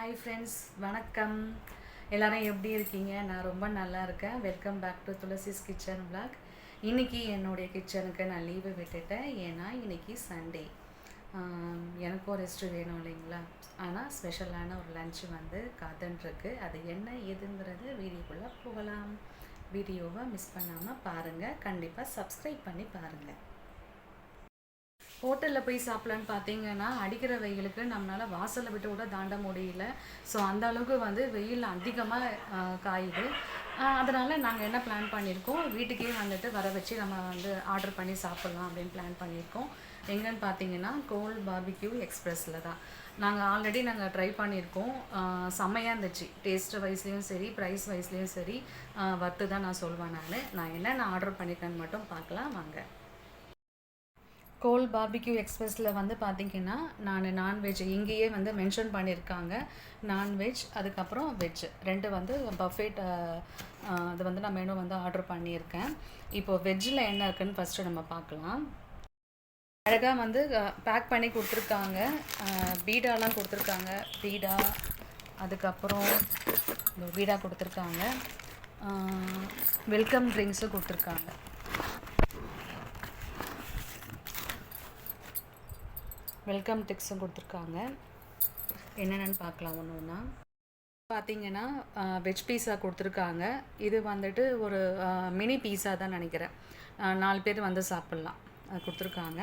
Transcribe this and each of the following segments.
Hi friends வணக்கம். எல்லாரும் எப்படி இருக்கீங்க? நான் ரொம்ப நல்லா இருக்கேன். Welcome back to Tulasi's kitchen blog இன்னைக்கு என்னுடைய கிச்சனுக்கு நான் லீவு விட்டுட்டேன். ஏன்னா இன்னைக்கு சண்டே எனக்கும் ரெஸ்ட் வேணும் இல்லைங்களா? ஆனால் ஸ்பெஷலான ஒரு லன்ச் வந்து காத்துன்ட்ருக்கு. அது என்ன ஏதுங்கிறது வீடியோக்குள்ளே போகலாம். வீடியோவை மிஸ் பண்ணாமல் பாருங்கள் கண்டிப்பாக சப்ஸ்கிரைப் பண்ணி பாருங்கள் ஹோட்டலில் போய் சாப்பிட்லான்னு பார்த்தீங்கன்னா அடிக்கிற வெயிலுக்கு நம்மளால் வாசலை விட்டு கூட தாண்ட முடியல. ஸோ அந்த அளவுக்கு வந்து வெயில் அதிகமாக காயுது. அதனால் நாங்கள் என்ன பிளான் பண்ணியிருக்கோம் வீட்டுக்கே வந்துட்டு வர வச்சு நம்ம வந்து ஆர்டர் பண்ணி சாப்பிட்லாம் அப்படின்னு பிளான் பண்ணியிருக்கோம் எங்கன்னு பார்த்தீங்கன்னா கோல் பார்பிக்யூ எக்ஸ்ப்ரெஸில் தான். நாங்கள் ஆல்ரெடி நாங்கள் ட்ரை பண்ணியிருக்கோம் செம்மையாக இருந்துச்சு. டேஸ்ட் வைஸ்லேயும் சரி ப்ரைஸ் வைஸ்லேயும் சரி வர்த்து தான் நான் சொல்வேன் நான். நான் என்னென்ன ஆர்டர் பண்ணியிருக்கேன்னு மட்டும் பார்க்கலாம். வாங்க. கோல் பார்பிக்யூ எக்ஸ்பிரஸில் வந்து பார்த்தீங்கன்னா நான் நான்வெஜ் இங்கேயே வந்து மென்ஷன் பண்ணியிருக்காங்க நான்வெஜ் அதுக்கப்புறம் வெஜ் ரெண்டு வந்து பஃபேட் அது வந்து நான் மெனு வந்து ஆர்டர் பண்ணியிருக்கேன். இப்போது வெஜ்ஜில் என்ன இருக்குன்னு ஃபஸ்ட்டு நம்ம பார்க்கலாம். அழகாக வந்து பேக் பண்ணி கொடுத்துருக்காங்க. பீடாலாம் கொடுத்துருக்காங்க. பீடா அதுக்கப்புறம் பீடா கொடுத்துருக்காங்க. வெல்கம் ட்ரிங்க்ஸும் கொடுத்துருக்காங்க. வெல்கம் டிக்ஸும் கொடுத்துருக்காங்க. என்னென்னு பார்க்கலாம் ஒன்று ஒன்றா. பார்த்தீங்கன்னா வெஜ் பீஸா கொடுத்துருக்காங்க. இது வந்துட்டு ஒரு மினி பீஸா தான் நினைக்கிறேன். நாலு பேர் வந்து சாப்பிட்லாம். கொடுத்துருக்காங்க.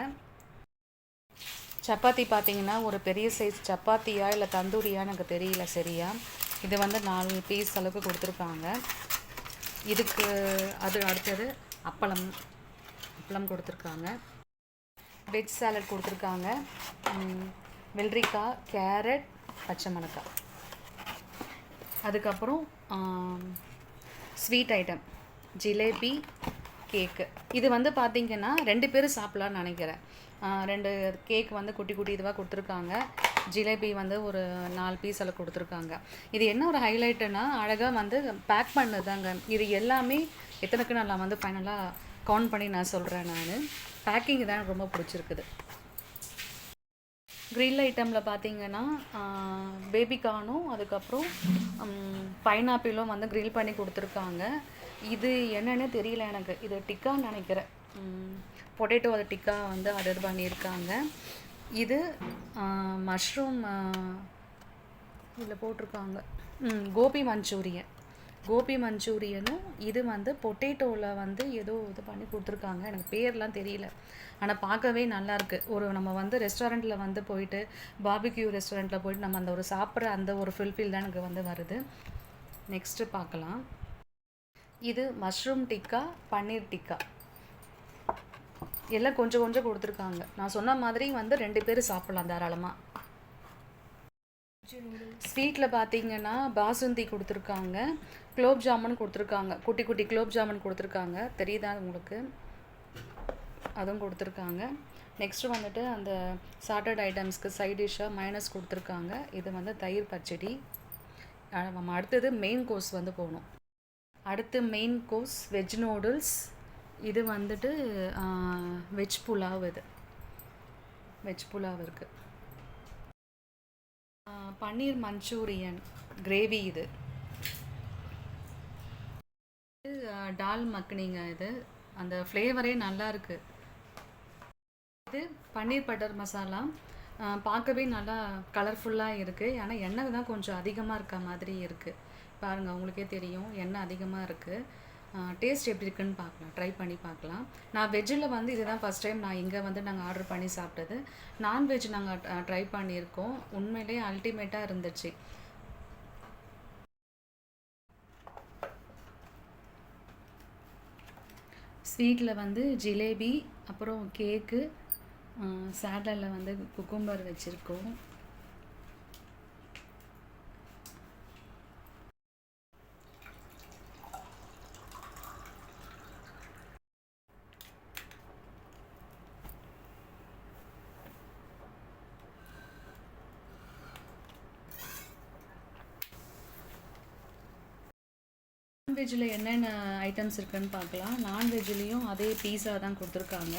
சப்பாத்தி பார்த்தீங்கன்னா ஒரு பெரிய சைஸ் சப்பாத்தியா இல்லை தந்தூரியா எனக்கு தெரியல சரியா. இது வந்து நாலு பீஸ் அளவுக்கு கொடுத்துருக்காங்க. இதுக்கு அது அடுத்தது அப்பளம். அப்பளம் கொடுத்துருக்காங்க. வெஜ் சாலட் கொடுத்துருக்காங்க. வெள்ளரிக்காய் கேரட் பச்சை மிளகாய். அதுக்கப்புறம் ஸ்வீட் ஐட்டம் ஜிலேபி கேக்கு இது வந்து பார்த்தீங்கன்னா ரெண்டு பேரும் சாப்பிட்லான்னு நினைக்கிறேன். ரெண்டு கேக் வந்து குட்டி குட்டி இதுவாக கொடுத்துருக்காங்க. ஜிலேபி வந்து ஒரு நாலு பீஸ் எல்லாம் கொடுத்துருக்காங்க. இது என்ன ஒரு ஹைலைட்டுனா அழகாக வந்து பேக் பண்ணதாங்க இது எல்லாமே எத்தனைக்கு நான் வந்து ஃபைனலாக கவுண்ட் பண்ணி நான் சொல்கிறேன் நான். பேக்கிங் தான் எனக்கு ரொம்ப பிடிச்சிருக்குது. க்ரில் ஐட்டமில் பார்த்தீங்கன்னா பேபிகானும் அதுக்கப்புறம் பைனாப்பிளும் வந்து க்ரில் பண்ணி கொடுத்துருக்காங்க. இது என்னென்னு தெரியல எனக்கு. இது டிக்கான்னு நினைக்கிறேன். பொட்டேட்டோ அது டிக்கா வந்து ஆர்டர் பண்ணியிருக்காங்க. இது மஷ்ரூம் இதில் போட்டிருக்காங்க. கோபி மஞ்சூரியன். கோபி மஞ்சூரியனும் இது வந்து பொட்டேட்டோவில் வந்து ஏதோ இது பண்ணி கொடுத்துருக்காங்க. எனக்கு பேர்லாம் தெரியல. ஆனால் பார்க்கவே நல்லாயிருக்கு ஒரு நம்ம வந்து ரெஸ்டாரண்ட்டில் வந்து போயிட்டு பாபிக்யூ ரெஸ்டாரண்ட்டில் போயிட்டு நம்ம அந்த ஒரு சாப்பிட்ற அந்த ஒரு ஃபில்ஃபில் தான் எனக்கு வந்து வருது. நெக்ஸ்ட்டு பார்க்கலாம். இது மஷ்ரூம் டிக்கா பன்னீர் டிக்கா எல்லாம் கொஞ்சம் கொஞ்சம் கொடுத்துருக்காங்க. நான் சொன்ன மாதிரி வந்து ரெண்டு பேரும் சாப்பிட்லாம் தாராளமாக ஸ்வீட்டில் பார்த்தீங்கன்னா பாசுந்தி கொடுத்துருக்காங்க குலோப் ஜாமுன் கொடுத்துருக்காங்க குட்டி குட்டி குலோப் ஜாமுன் கொடுத்துருக்காங்க. தெரியுதா உங்களுக்கு? அதுவும் கொடுத்துருக்காங்க. நெக்ஸ்ட்டு வந்துட்டு அந்த சாட்டர்ட் ஐட்டம்ஸ்க்கு சைட் டிஷ்ஷாக மைனஸ் கொடுத்துருக்காங்க. இது வந்து தயிர் பச்சடி. நம்ம அடுத்தது மெயின் கோர்ஸ் வந்து போகணும். அடுத்து மெயின் கோர்ஸ் வெஜ் நூடுல்ஸ் இது வந்துட்டு வெஜ் புலாவ் இது. வெஜ் புலாவ் இருக்குது பன்னீர் மஞ்சூரியன் கிரேவி இது. டால் மக்னிங்க இது. அந்த ஃப்ளேவரே நல்லா இருக்கு. இது பன்னீர் பட்டர் மசாலா. பார்க்கவே நல்லா கலர்ஃபுல்லாக இருக்குது ஆனால் எண்ணெய் தான் கொஞ்சம் அதிகமாக இருக்க மாதிரி இருக்குது பாருங்கள் உங்களுக்கே தெரியும். எண்ணெய் அதிகமாக இருக்குது டேஸ்ட் எப்படி இருக்குன்னு பார்க்கலாம். ட்ரை பண்ணி பார்க்கலாம். நான் வெஜ்ஜில் வந்து இதுதான் ஃபஸ்ட் டைம் நான் இங்கே வந்து நாங்கள் ஆர்டர் பண்ணி சாப்பிட்டது. நான்வெஜ் நாங்கள் ட்ரை பண்ணியிருக்கோம். உண்மையிலே அல்டிமேட்டாக இருந்துச்சு. ஸ்வீட்டில் வந்து ஜிலேபி அப்புறம் கேக்கு சேலடில் வந்து குக்கும்பர் வச்சுருக்கோம். நான்வெஜ்ஜில் என்னென்ன ஐட்டம்ஸ் இருக்குன்னு பார்க்கலாம். நான்வெஜ்லேயும் அதே பீஸா தான் கொடுத்துருக்காங்க.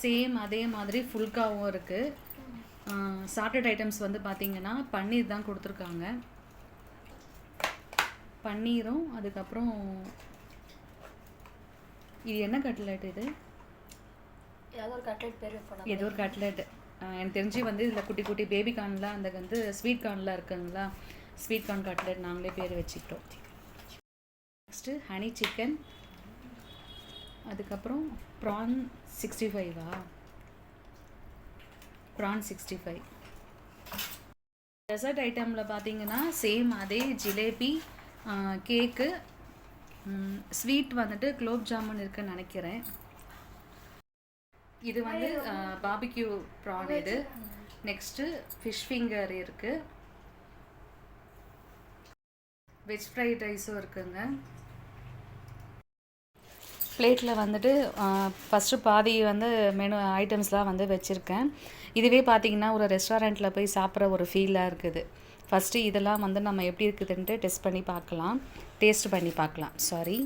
சேம் அதே மாதிரி ஃபுல்காவும் இருக்குது சாட்டட் ஐட்டம்ஸ் வந்து பார்த்தீங்கன்னா பன்னீர் தான் கொடுத்துருக்காங்க. பன்னீரும் அதுக்கப்புறம் இது என்ன கட்லெட் இது? ஏதோ ஒரு கட்லெட் பேர் ஏதோ ஒரு கட்லெட் எனக்கு தெரிஞ்சு வந்து இதில் குட்டி குட்டி பேபி கார்ன்லாம் அந்த வந்து ஸ்வீட் கார்ன்லாம் இருக்குங்களா? ஸ்வீட் கார்ன் கட்லெட் நாங்களே பேர் வச்சுக்கிட்டோம். நெக்ஸ்ட்டு ஹனி சிக்கன் அதுக்கப்புறம் ப்ரான் சிக்ஸ்டி ஃபைவா ப்ரான் சிக்ஸ்டி ஃபைவ் டெசர்ட் ஐட்டமில் பார்த்தீங்கன்னா சேம் அதே ஜிலேபி கேக்கு ஸ்வீட் வந்துட்டு குலோப் ஜாமுன் இருக்குன்னு நினைக்கிறேன். இது வந்து பாபிக்யூ ப்ரான் இது. நெக்ஸ்ட்டு ஃபிஷ் ஃபிங்கர் இருக்குது வெஜ் ஃப்ரைட் ரைஸும் இருக்குங்க. பிளேட்டில் வந்துட்டு ஃபஸ்ட்டு பாதி வந்து மெனு ஐட்டம்ஸ்லாம் வந்து வச்சுருக்கேன். இதுவே பார்த்தீங்கன்னா ஒரு ரெஸ்டாரண்ட்டில் போய் சாப்பிட்ற ஒரு ஃபீலாக இருக்குது. ஃபஸ்ட்டு இதெல்லாம் வந்து நம்ம எப்படி இருக்குதுன்ட்டு டெஸ்ட் பண்ணி பார்க்கலாம். டேஸ்ட் பண்ணி பார்க்கலாம். சாரி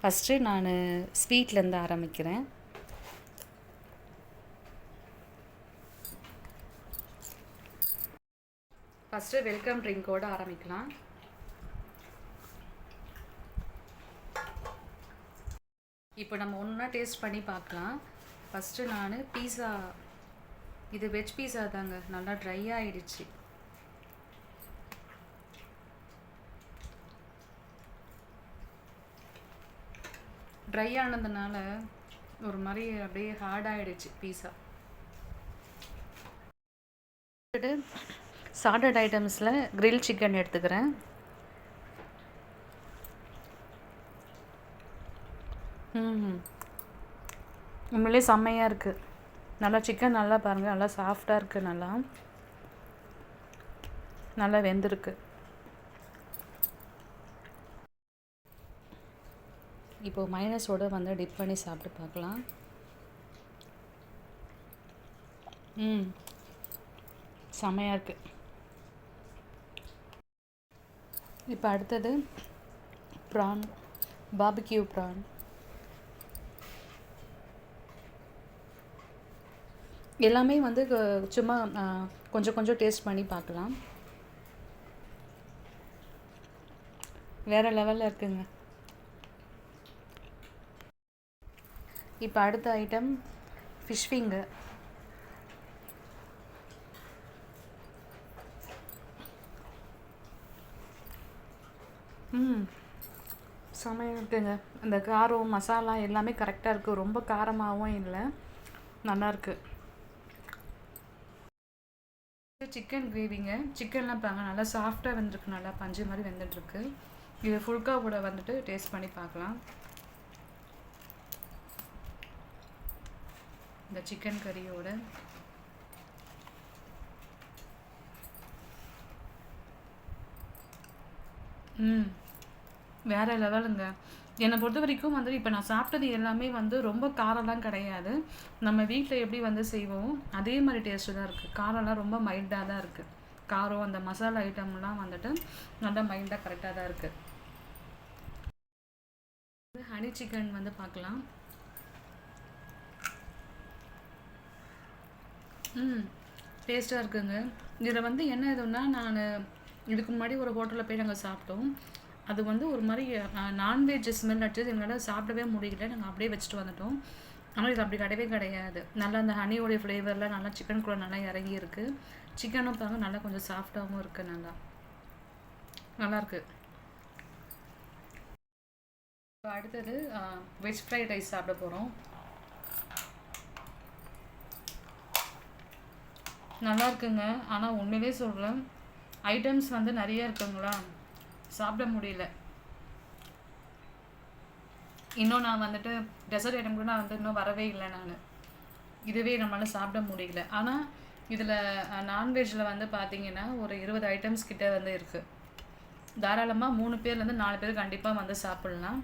ஃபஸ்ட்டு நான் ஸ்வீட்லேருந்து ஆரம்பிக்கிறேன். ஃபஸ்ட்டு வெல்கம் ட்ரிங்கோடு ஆரம்பிக்கலாம். இப்போ நம்ம ஒன்றா டேஸ்ட் பண்ணி பார்க்கலாம் ஃபஸ்ட்டு நான் பீஸா இது வெஜ் பீஸா தாங்க. நல்லா ட்ரை ஆகிடுச்சு ட்ரை ஆனதுனால ஒரு மாதிரி அப்படியே ஹார்டாகிடுச்சு பீஸா சாட்டர்ட் ஐட்டம்ஸில் கிரில் சிக்கன் எடுத்துக்கிறேன். ம் உண்மையிலே செம்மையாக இருக்குது நல்லா சிக்கன் நல்லா பாருங்கள் நல்லா சாஃப்டாக இருக்குது நல்லா. நல்லா வெந்திருக்கு. இப்போ மைனஸோடு வந்து டிப் பண்ணி சாப்பிட்டு பார்க்கலாம். ம். செமையாக இருக்குது இப்போ அடுத்தது ப்ரான் பாபிக்யூ ப்ரான் எல்லாமே வந்து சும்மா கொஞ்சம் கொஞ்சம் டேஸ்ட் பண்ணி பார்க்கலாம். வேறு லெவலில் இருக்குங்க. இப்போ அடுத்த ஐட்டம் ஃபிஷ் ஃபிங்கு ம் செமையாக இருக்குங்க. இந்த காரம் மசாலா எல்லாமே கரெக்டாக இருக்குது ரொம்ப காரமாகவும் இல்லை. நல்லாயிருக்கு சிக்கன் கிரேவிங்க. சிக்கன்லாம் பாருங்கள் நல்லா சாஃப்டாக வெந்திருக்கு நல்லா பஞ்சு மாதிரி வெந்துட்டுருக்கு. இது ஃபுல்கா கூட வந்துட்டு டேஸ்ட் பண்ணி பார்க்கலாம். இந்த சிக்கன் கறியோட. ம் வேறு லெவலுங்க. என்னை பொறுத்த வரைக்கும் வந்து இப்போ நான் சாப்பிட்டது எல்லாமே வந்து ரொம்ப காரம்லாம் கிடையாது. நம்ம வீட்டில் எப்படி வந்து செய்வோம் அதே மாதிரி டேஸ்ட்டு தான் இருக்குது காரம்லாம் ரொம்ப மைல்டாக தான் இருக்குது காரம் அந்த மசாலா ஐட்டம்லாம் வந்துட்டு நல்லா மைல்டாக கரெக்டாக தான் இருக்குது ஹனி சிக்கன் வந்து பார்க்கலாம். ம் டேஸ்ட்டாக இருக்குங்க. இதில் வந்து என்ன இதுன்னா நான் இதுக்கு முன்னாடி ஒரு ஹோட்டலில் போய் நாங்கள் சாப்பிட்டோம். அது வந்து ஒரு மாதிரி நான்வெஜ் ஸ்மெல் அடிச்சது. எங்களால் சாப்பிடவே முடியல. நாங்கள் அப்படியே வச்சுட்டு வந்துட்டோம். ஆனால் இது அப்படி கிடையவே கிடையாது. நல்லா அந்த ஹனியோடைய ஃப்ளேவரில் நல்லா சிக்கன் கூட நல்லா இறங்கி இருக்குது சிக்கனும் பாருங்க நல்லா கொஞ்சம் சாஃப்டாகவும் இருக்குது நல்லா. நல்லாயிருக்கு இப்போ அடுத்தது வெஜ் ஃப்ரைட் ரைஸ் சாப்பிட போகிறோம் நல்லா இருக்குங்க. ஆனால் உண்மையிலே சொல்கிறேன் ஐட்டம்ஸ் வந்து நிறைய இருக்குங்களா? சாப்பிட முடியல. இன்னும் நான் வந்துட்டு டெசர்ட் ஐட்டம் கூட நான் வந்து இன்னும் வரவே இல்லை நான். இதுவே நம்மளால் சாப்பிட முடியல. ஆனால் இதில் நான்வெஜ்ஜில் வந்து பார்த்தீங்கன்னா ஒரு இருபது ஐட்டம்ஸ் கிட்டே வந்து இருக்குது தாராளமாக மூணு பேர்லேருந்து நாலு பேர் கண்டிப்பாக வந்து சாப்பிட்லாம்.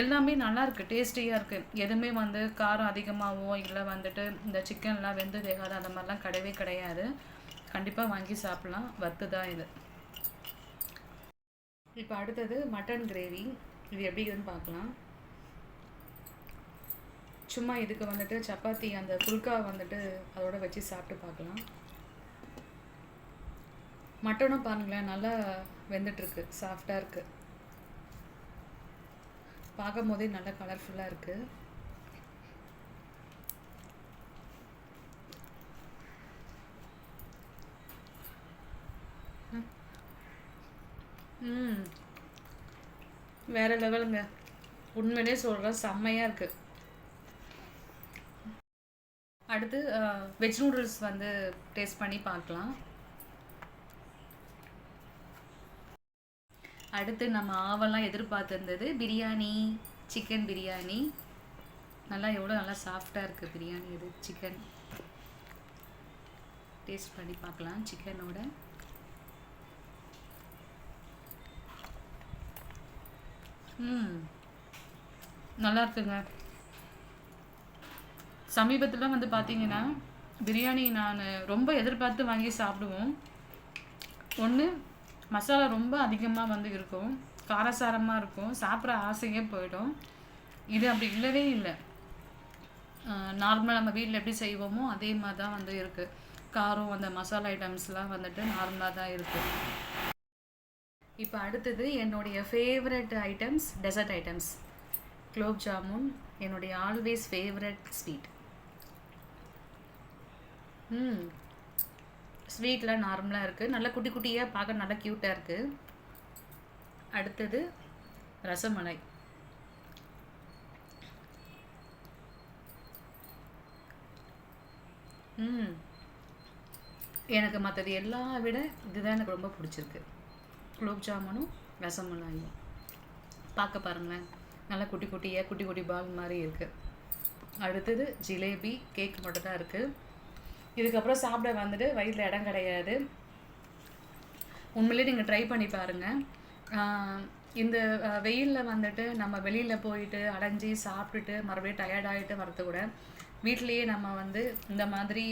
எல்லாமே நல்லாயிருக்கு டேஸ்டியாக இருக்குது எதுவுமே வந்து காரம் அதிகமாகவோ இல்லை வந்துட்டு இந்த சிக்கன்லாம் வெந்து வேகாத அந்த மாதிரிலாம் கிடையவே கிடையாது. கண்டிப்பாக வாங்கி சாப்பிட்லாம். வத்து தான் இது. இப்போ அடுத்தது மட்டன் கிரேவி. இது எப்படி இருக்குதுன்னு பார்க்கலாம். சும்மா இதுக்கு வந்துட்டு சப்பாத்தி அந்த புல்கா வந்துட்டு அதோட வச்சு சாப்பிட்டு பார்க்கலாம். மட்டனும் பாருங்களேன் நல்லா வெந்துட்டுருக்கு சாஃப்டாக இருக்குது பார்க்கும் போதே நல்லா கலர்ஃபுல்லாக இருக்குது ம். வேற லெவலுங்க. உண்மையிலே சொல்கிறேன் செம்மையாக இருக்குது அடுத்து வெஜ் நூடுல்ஸ் வந்து டேஸ்ட் பண்ணி பார்க்கலாம். அடுத்து நம்ம ஆவெல்லாம் எதிர்பார்த்துருந்தது பிரியாணி சிக்கன் பிரியாணி. நல்லா எவ்வளோ நல்லா சாஃப்டாக இருக்குது பிரியாணி இது சிக்கன் டேஸ்ட் பண்ணி பார்க்கலாம் சிக்கனோட ம். நல்லா இருக்குங்க சமீபத்தில் வந்து பார்த்தீங்கன்னா பிரியாணி நான் ரொம்ப எதிர்பார்த்து வாங்கி சாப்பிடுவோம். ஒன்று மசாலா ரொம்ப அதிகமாக வந்து இருக்கும். காரசாரமாக இருக்கும். சாப்பிட்ற ஆசையே போயிடும். இது அப்படி இல்லவே இல்லை. நார்மலாக நம்ம வீட்டில் எப்படி செய்வோமோ அதே மாதிரி தான் வந்து இருக்குது காரம் அந்த மசாலா ஐட்டம்ஸ்லாம் வந்துட்டு நார்மலாக தான் இருக்குது இப்போ அடுத்தது என்னுடைய favourite items dessert items gulab jamun என்னுடைய ஆல்வேஸ் ஃபேவரட் ஸ்வீட் ம். ஸ்வீட்லாம் நார்மலாக இருக்குது நல்லா குட்டி குட்டியாக பார்க்க நல்லா க்யூட்டாக இருக்குது அடுத்தது ரசமலை ம். எனக்கு மற்றது எல்லா விட இதுதான் எனக்கு ரொம்ப பிடிச்சிருக்கு. குலோப் ஜாமுனும் ரசமலாயும் பார்க்க பாருங்களேன். நல்லா குட்டி குட்டியாக குட்டி குட்டி பால் மாதிரி இருக்குது அடுத்தது ஜிலேபி கேக் மட்டும் தான் இருக்குது இதுக்கப்புறம் சாப்பிட வந்துட்டு வயிற்றில் இடம் கிடையாது. உண்மையிலே நீங்கள் ட்ரை பண்ணி பாருங்கள் இந்த வெயிலில் வந்துட்டு நம்ம வெளியில் போயிட்டு அடைஞ்சி சாப்பிட்டுட்டு மறுபடியும் டயர்டாகிட்டு வரது கூட வீட்லேயே நம்ம வந்து இந்த மாதிரி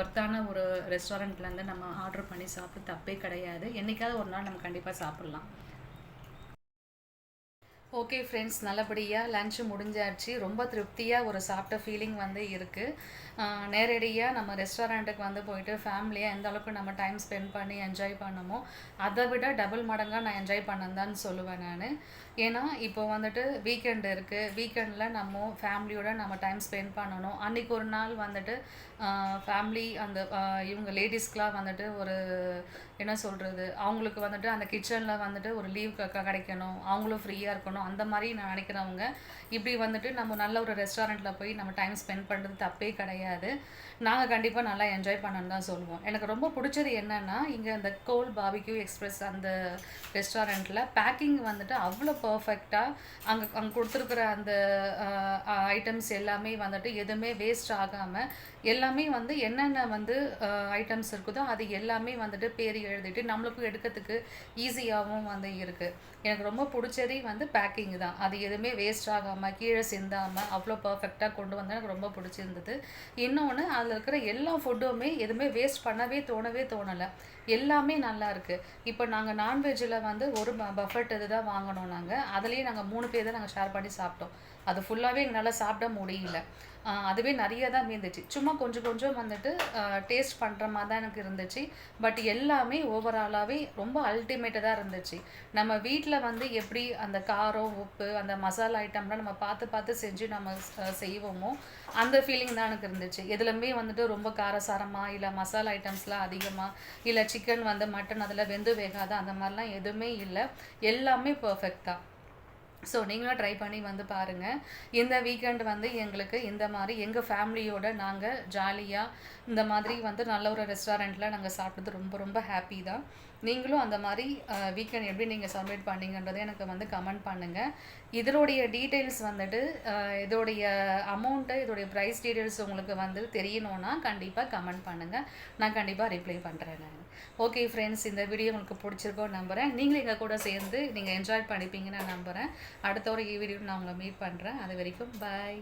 ஒர்த்தான ஒரு ரெஸ்டாரண்ட்லேருந்து நம்ம ஆர்டர் பண்ணி சாப்பிட்டு தப்பே கிடையாது. என்றைக்காவது ஒரு நாள் நம்ம கண்டிப்பாக சாப்பிட்லாம். ஓகே ஃப்ரெண்ட்ஸ் நல்லபடியாக லஞ்சு முடிஞ்சாச்சு. ரொம்ப திருப்தியாக ஒரு சாப்பிட்ட ஃபீலிங் வந்து இருக்குது நேரடியாக நம்ம ரெஸ்டாரண்ட்டுக்கு வந்து போயிட்டு ஃபேமிலியாக எந்த அளவுக்கு நம்ம டைம் ஸ்பெண்ட் பண்ணி என்ஜாய் பண்ணமோ அதை விட டபுள் மடங்காக நான் என்ஜாய் பண்ணேன் சொல்லுவேன் நான். ஏன்னா இப்போ வந்துட்டு வீக்கெண்டு இருக்குது வீக்கெண்டில் நம்ம ஃபேமிலியோட நம்ம டைம் ஸ்பெண்ட் பண்ணணும். அன்றைக்கி ஒரு நாள் வந்துட்டு ஃபேமிலி அந்த இவங்க லேடிஸ்க்கெலாம் வந்துட்டு ஒரு என்ன சொல்கிறது அவங்களுக்கு வந்துட்டு அந்த கிச்சனில் வந்துட்டு ஒரு லீவ் க கிடைக்கணும். அவங்களும் ஃப்ரீயாக இருக்கணும். அந்த மாதிரி நான் நினைக்கிறவங்க இப்படி வந்துட்டு நம்ம நல்ல ஒரு ரெஸ்டாரண்ட்டில் போய் நம்ம டைம் ஸ்பெண்ட் பண்ணுறது தப்பே கிடையாது. நாங்கள் கண்டிப்பாக நல்லா என்ஜாய் பண்ணணுன்னு தான் சொல்லுவோம். எனக்கு ரொம்ப பிடிச்சது என்னென்னா இங்கே அந்த கோல் பாபிக்யூ எக்ஸ்பிரஸ் அந்த ரெஸ்டாரண்ட்டில் பேக்கிங் வந்துட்டு அவ்வளோ பர்ஃபெக்டாக அங்கே அங்கே கொடுத்துருக்குற அந்த ஐட்டம்ஸ் எல்லாமே வந்துட்டு எதுவுமே வேஸ்ட் ஆகாமல் எல்லாமே வந்து என்னென்ன வந்து ஐட்டம்ஸ் இருக்குதோ அது எல்லாமே வந்துட்டு பேர் எழுதிட்டு நம்மளுக்கும் எடுக்கிறதுக்கு ஈஸியாகவும் வந்து இருக்குது எனக்கு ரொம்ப பிடிச்சதே வந்து பேக்கிங் தான். அது எதுவுமே வேஸ்ட் ஆகாமல் கீழே சிந்தாமல் அவ்வளோ பர்ஃபெக்டாக கொண்டு வந்தால் எனக்கு ரொம்ப பிடிச்சிருந்தது. இன்னொன்று அதில் இருக்கிற எல்லா ஃபுட்டுமே எதுவுமே வேஸ்ட் பண்ணவே தோணவே தோணலை. எல்லாமே நல்லா இருக்குது இப்போ நாங்கள் நான்வெஜ்ஜில் வந்து ஒரு பஃபட் இது தான் வாங்கினோம் நாங்கள் அதுலேயே நாங்கள் மூணு பேர் தான் நாங்கள் ஷேர் பண்ணி சாப்பிட்டோம். அது ஃபுல்லாகவே எங்களால் சாப்பிட முடியல. அதுவே நிறைய தான் மீந்துச்சு சும்மா கொஞ்சம் கொஞ்சம் வந்துட்டு டேஸ்ட் பண்ணுற மாதிரி தான் எனக்கு இருந்துச்சு. பட் எல்லாமே ஓவராலாகவே ரொம்ப அல்டிமேட்டாக தான் இருந்துச்சு. நம்ம வீட்டில் வந்து எப்படி அந்த காரம் உப்பு அந்த மசாலா ஐட்டம்லாம் நம்ம பார்த்து பார்த்து செஞ்சு நம்ம செய்வோமோ அந்த ஃபீலிங் தான் எனக்கு இருந்துச்சு. எதுலையுமே வந்துட்டு ரொம்ப காரசாரமாக இல்லை மசாலா ஐட்டம்ஸ்லாம் அதிகமாக இல்லை சிக்கன் வந்து மட்டன் அதில் வெந்து வேகாத அந்த மாதிரிலாம் எதுவுமே இல்லை. எல்லாமே பர்ஃபெக்ட் தான். ஸோ நீங்களும் ட்ரை பண்ணி வந்து பாருங்கள் இந்த வீக்கெண்ட் வந்து எங்களுக்கு இந்த மாதிரி எங்கள் ஃபேமிலியோட நாங்கள் ஜாலியாக இந்த மாதிரி வந்து நல்ல ஒரு ரெஸ்டாரண்ட்டில் நாங்கள் சாப்பிட்டது ரொம்ப ரொம்ப ஹாப்பி தான். நீங்களும் அந்த மாதிரி வீக்கெண்ட் எப்படி நீங்கள் சப்மிட் பண்ணீங்கன்றதை எனக்கு வந்து கமெண்ட் பண்ணுங்கள் இதனுடைய டீட்டெயில்ஸ் வந்துட்டு இதோடைய அமௌண்ட்டு இதோடைய ப்ரைஸ் டீட்டெயில்ஸ் உங்களுக்கு வந்து தெரியணும்னா கண்டிப்பாக கமெண்ட் பண்ணுங்கள் நான் கண்டிப்பாக ரிப்ளை பண்ணுறேன் நான். ஓகே ஃப்ரெண்ட்ஸ் இந்த வீடியோ உங்களுக்கு பிடிச்சிருக்கோம் நம்புகிறேன் நீங்களும் எங்கள் கூட சேர்ந்து நீங்கள் என்ஜாய் பண்ணிப்பீங்கன்னு நான் நம்புகிறேன் அடுத்த ஒரு வீடியோ நான் உங்களை மீட் பண்ணுறேன் அது வரைக்கும் பாய்